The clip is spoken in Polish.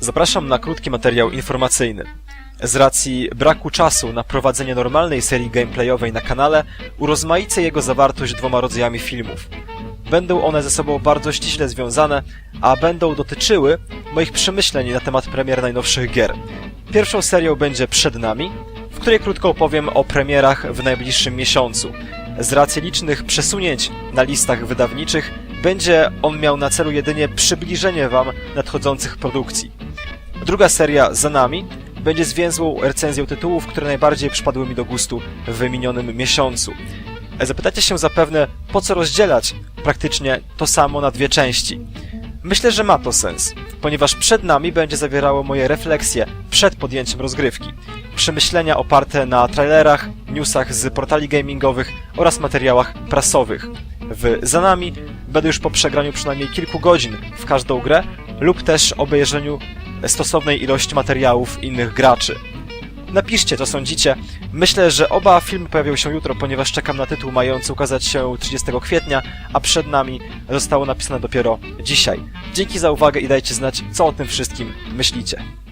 Zapraszam na krótki materiał informacyjny. Z racji braku czasu na prowadzenie normalnej serii gameplayowej na kanale, urozmaicę jego zawartość dwoma rodzajami filmów. Będą one ze sobą bardzo ściśle związane, a będą dotyczyły moich przemyśleń na temat premier najnowszych gier. Pierwszą serią będzie Przed nami, w której krótko opowiem o premierach w najbliższym miesiącu. Z racji licznych przesunięć na listach wydawniczych, będzie on miał na celu jedynie przybliżenie Wam nadchodzących produkcji. Druga seria za nami będzie zwięzłą recenzją tytułów, które najbardziej przypadły mi do gustu w minionym miesiącu. Zapytacie się zapewne, po co rozdzielać praktycznie to samo na dwie części. Myślę, że ma to sens, ponieważ przed nami będzie zawierało moje refleksje przed podjęciem rozgrywki, przemyślenia oparte na trailerach, newsach z portali gamingowych oraz materiałach prasowych. W za nami będę już po przegraniu przynajmniej kilku godzin w każdą grę lub też obejrzeniu stosownej ilości materiałów innych graczy. Napiszcie, co sądzicie. Myślę, że oba filmy pojawią się jutro, ponieważ czekam na tytuł mający ukazać się 30 kwietnia, a przed nami zostało napisane dopiero dzisiaj. Dzięki za uwagę i dajcie znać, co o tym wszystkim myślicie.